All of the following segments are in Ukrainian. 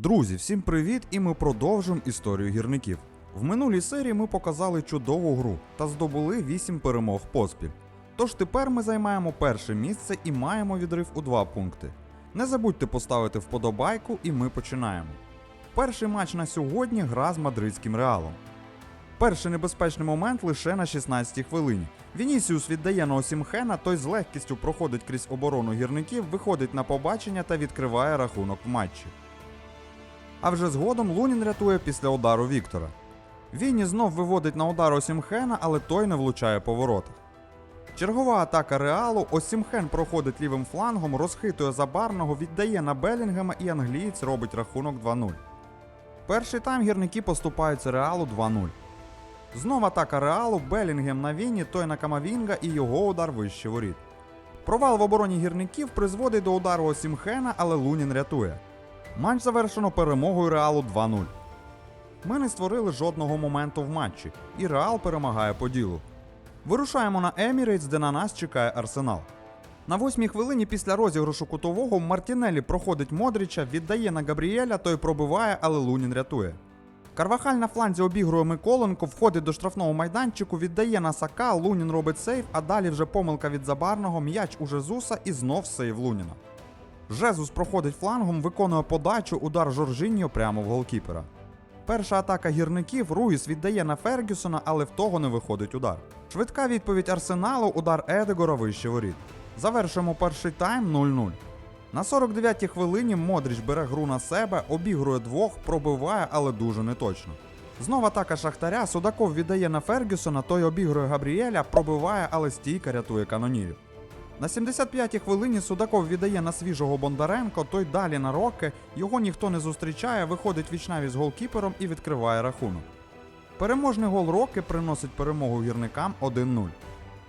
Друзі, всім привіт! І ми продовжуємо історію гірників. В минулій серії ми показали чудову гру та здобули 8 перемог поспіль. Тож тепер ми займаємо перше місце і маємо відрив у 2 пункти. Не забудьте поставити вподобайку, і ми починаємо. Перший матч на сьогодні гра з мадридським реалом. Перший небезпечний момент лише на 16-й хвилині. Вінісіус віддає на Осімхена, той з легкістю проходить крізь оборону гірників, виходить на побачення та відкриває рахунок в матчі. А вже згодом Лунін рятує після удару Віктора. Вінні знов виводить на удар Осімхена, але той не влучає по. Чергова атака Реалу, Осімхен проходить лівим флангом, розхитує забарного, віддає на Белінгема і англієць робить рахунок 2-0. Перший тайм гірники поступаються Реалу 2-0. Знов атака Реалу, Белінгем на Вінні, той на Камавінга і його удар вище воріт. Провал в обороні гірників призводить до удару Осімхена, але Лунін рятує. Матч завершено перемогою Реалу 2-0. Ми не створили жодного моменту в матчі, і Реал перемагає по ділу. Вирушаємо на Емірейтс, де на нас чекає Арсенал. На восьмій хвилині після розіграшу кутового Мартінелі проходить Модріча, віддає на Габріеля, той пробиває, але Лунін рятує. Карвахаль на фланзі обігрує Миколенко, входить до штрафного майданчику, віддає на Сака, Лунін робить сейв, а далі вже помилка від Забарного, м'яч у Жезуса і знов сейв Луніна. Жезус проходить флангом, виконує подачу, удар Жоржиньо прямо в голкіпера. Перша атака гірників Руїс віддає на Фергюсона, але в того не виходить удар. Швидка відповідь Арсеналу, удар Едегора вище воріт. Завершуємо перший тайм 0-0. На 49-й хвилині Модріч бере гру на себе, обігрує двох, пробиває, але дуже неточно. Знов атака Шахтаря, Судаков віддає на Фергюсона, той обігрує Габріеля, пробиває, але стійка рятує канонірів. На 75-й хвилині Судаков віддає на свіжого Бондаренко, той далі на Роке, його ніхто не зустрічає, виходить вічнаві з голкіпером і відкриває рахунок. Переможний гол Роки приносить перемогу гірникам 1-0.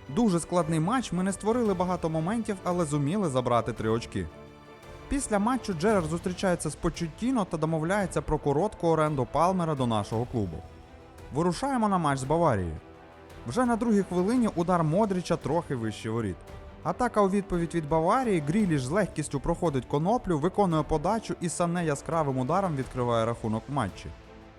Дуже складний матч, ми не створили багато моментів, але зуміли забрати три очки. Після матчу Джерар зустрічається з Почуттіно та домовляється про коротку оренду Палмера до нашого клубу. Вирушаємо на матч з Баварією. Вже на другій хвилині удар Модріча трохи вище воріт. Атака у відповідь від Баварії, Гріліш з легкістю проходить коноплю, виконує подачу і Сане яскравим ударом відкриває рахунок матчі.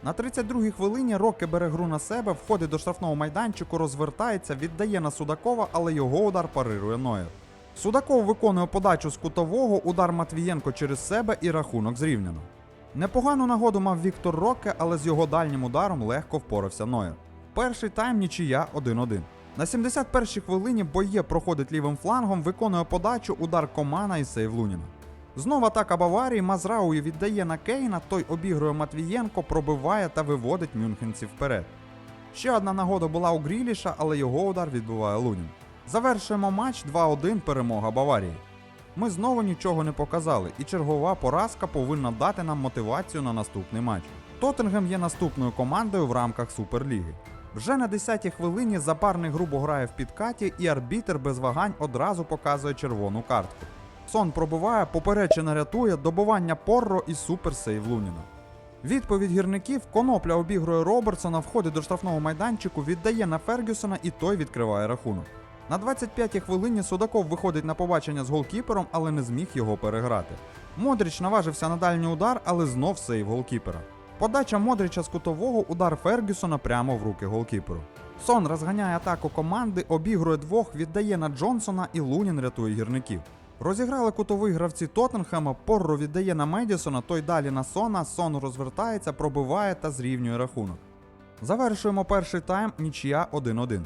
На 32-й хвилині Роке бере гру на себе, входить до штрафного майданчику, розвертається, віддає на Судакова, але його удар парирує Ноєр. Судаков виконує подачу з кутового, удар Матвієнко через себе і рахунок зрівняно. Непогану нагоду мав Віктор Роке, але з його дальнім ударом легко впорався Ноєр. Перший тайм нічия 1-1. На 71-й хвилині Боє проходить лівим флангом, виконує подачу, удар Комана і сейв Луніна. Знов атака Баварії, Мазрауї віддає на Кейна, той обігрує Матвієнко, пробиває та виводить мюнхенців вперед. Ще одна нагода була у Гріліша, але його удар відбиває Лунін. Завершуємо матч 2-1 перемога Баварії. Ми знову нічого не показали, і чергова поразка повинна дати нам мотивацію на наступний матч. Тоттенгем є наступною командою в рамках Суперліги. Вже на 10-й хвилині запарник грубо грає в підкаті, і арбітер без вагань одразу показує червону картку. Сон пробиває, поперечина рятує, добування Порро і суперсейв Луніна. Відповідь гірників Конопля обігрує Робертсона, входить до штрафного майданчику, віддає на Фергюсона і той відкриває рахунок. На 25-й хвилині Судаков виходить на побачення з голкіпером, але не зміг його переграти. Модріч наважився на дальній удар, але знов сейв голкіпера. Подача Модріча з кутового, удар Фергюсона прямо в руки голкіперу. Сон розганяє атаку команди, обігрує двох, віддає на Джонсона і Лунін рятує гірників. Розіграли кутовий гравці Тоттенхема, Порро віддає на Медісона, той далі на Сона, Сон розвертається, пробиває та зрівнює рахунок. Завершуємо перший тайм, нічия 1-1.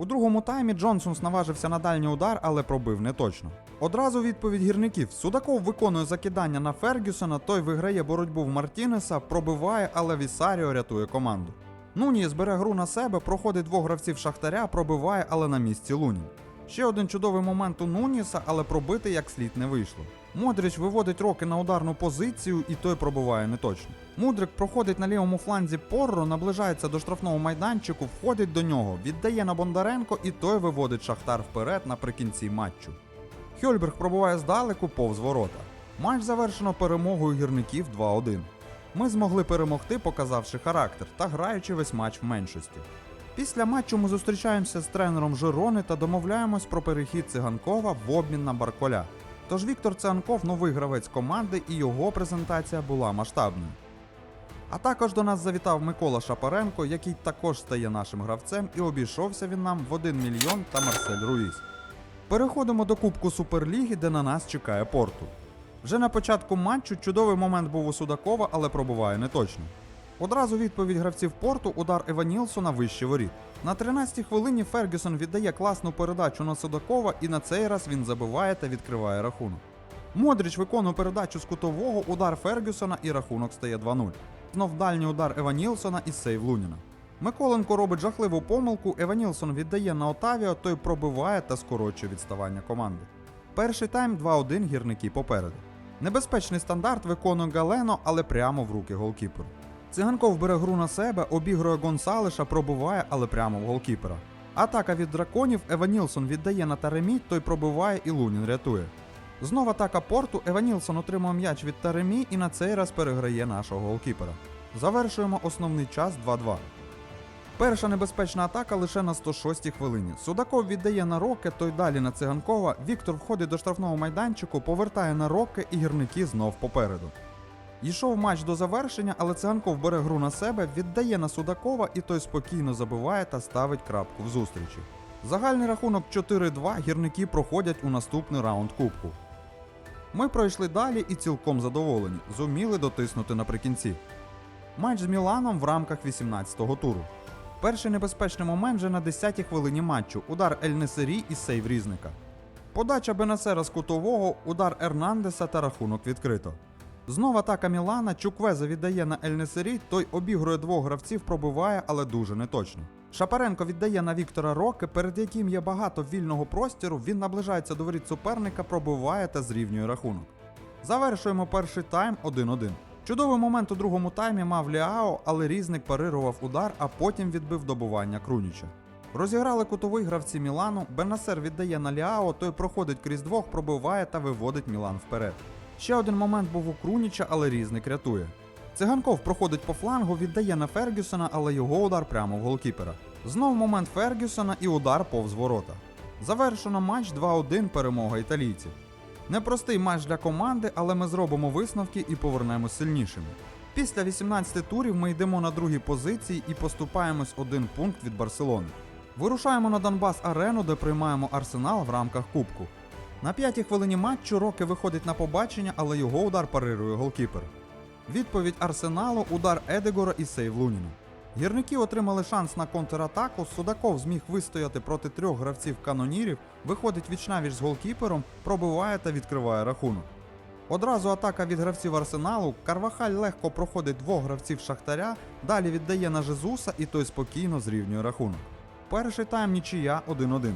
У другому таймі Джонсонс наважився на дальній удар, але пробив не точно. Одразу відповідь гірників. Судаков виконує закидання на Фергюсона, той виграє боротьбу в Мартінеса, пробиває, але Вісаріо рятує команду. Нунієс бере гру на себе, проходить двох гравців Шахтаря, пробиває, але на місці Лунін. Ще один чудовий момент у Нуніса, але пробити як слід не вийшло. Модріч виводить роки на ударну позицію, і той пробиває неточно. Мудрик проходить на лівому фланзі Порро, наближається до штрафного майданчику, входить до нього, віддає на Бондаренко, і той виводить Шахтар вперед наприкінці матчу. Хьольберг пробуває здалеку повз ворота. Матч завершено перемогою гірників 2-1. Ми змогли перемогти, показавши характер та граючи весь матч в меншості. Після матчу ми зустрічаємося з тренером Жирони та домовляємось про перехід циганкова в обмін на Барколя. Тож Віктор Цианков новий гравець команди і його презентація була масштабною. А також до нас завітав Микола Шапаренко, який також стає нашим гравцем, і обійшовся він нам в 1 мільйон та Марсель Руїс. Переходимо до Кубку Суперліги, де на нас чекає Порту. Вже на початку матчу чудовий момент був у Судакова, але пробуває неточно. Одразу відповідь гравців порту удар Ева Нілсона вище воріт. На 13-й хвилині Фергюсон віддає класну передачу на Судакова, і на цей раз він забиває та відкриває рахунок. Модріч виконує передачу з кутового, удар Фергюсона і рахунок стає 2-0. Знов дальній удар Ева Нілсона і сейв Луніна. Миколенко робить жахливу помилку, Ева Нілсон віддає на Отавіо, той пробиває та скорочує відставання команди. Перший тайм 2-1 гірники попереду. Небезпечний стандарт виконує Галено, але прямо в руки голкіперу. Циганков бере гру на себе, обігрує Гонсалеша, пробиває, але прямо в голкіпера. Атака від драконів Ева Нілсон віддає на Таремі, той пробиває і Лунін рятує. Знов атака порту, Ева Нілсон отримує м'яч від Таремі і на цей раз переграє нашого голкіпера. Завершуємо основний час 2-2. Перша небезпечна атака лише на 106-й хвилині. Судаков віддає на Роке, той далі на циганкова. Віктор входить до штрафного майданчику, повертає на Роке і гірники знов попереду. Йшов матч до завершення, але циганков бере гру на себе, віддає на Судакова і той спокійно забиває та ставить крапку в зустрічі. Загальний рахунок 4-2 гірники проходять у наступний раунд кубку. Ми пройшли далі і цілком задоволені, зуміли дотиснути наприкінці. Матч з Міланом в рамках 18-го туру. Перший небезпечний момент вже на 10-й хвилині матчу. Удар Ель Несері і сейв різника. Подача Бенасера з кутового, удар Ернандеса та рахунок відкрито. Знов атака Мілана, Чуквеза віддає на Ель Несері, той обігрує двох гравців, пробиває, але дуже неточно. Шапаренко віддає на Віктора Роки, перед яким є багато вільного простіру, він наближається до воріт суперника, пробиває та зрівнює рахунок. Завершуємо перший тайм 1-1. Чудовий момент у другому таймі мав Ліао, але різник парирував удар, а потім відбив добування Круніча. Розіграли кутовий гравці Мілану, Бенасер віддає на Ліао, той проходить крізь двох, пробиває та виводить Мілан вперед. Ще один момент був у Круніча, але різник рятує. Циганков проходить по флангу, віддає на Фергюсона, але його удар прямо в голкіпера. Знов момент Фергюсона і удар повз ворота. Завершено матч 2-1 перемога італійців. Непростий матч для команди, але ми зробимо висновки і повернемось сильнішими. Після 18 турів ми йдемо на другій позиції і поступаємось один пункт від Барселони. Вирушаємо на Донбас Арену, де приймаємо Арсенал в рамках Кубку. На п'ятій хвилині матчу Роки виходить на побачення, але його удар парирує голкіпер. Відповідь Арсеналу удар Едегора і сейв Луніна. Гірники отримали шанс на контратаку. Судаков зміг вистояти проти трьох гравців канонірів, виходить вічнавіч з голкіпером, пробиває та відкриває рахунок. Одразу атака від гравців Арсеналу. Карвахаль легко проходить двох гравців Шахтаря, далі віддає на Жезуса і той спокійно зрівнює рахунок. Перший тайм нічия 1-1.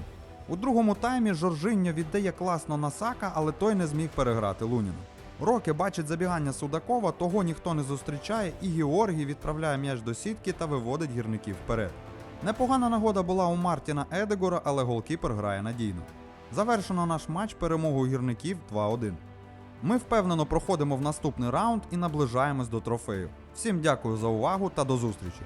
У другому таймі Жоржиньо віддає класно на Сака, але той не зміг переграти Луніна. Роки бачить забігання Судакова, того ніхто не зустрічає, і Георгій відправляє м'яч до сітки та виводить гірників вперед. Непогана нагода була у Мартіна Едегора, але голкіпер грає надійно. Завершено наш матч перемогою гірників 2-1. Ми впевнено проходимо в наступний раунд і наближаємось до трофею. Всім дякую за увагу та до зустрічі!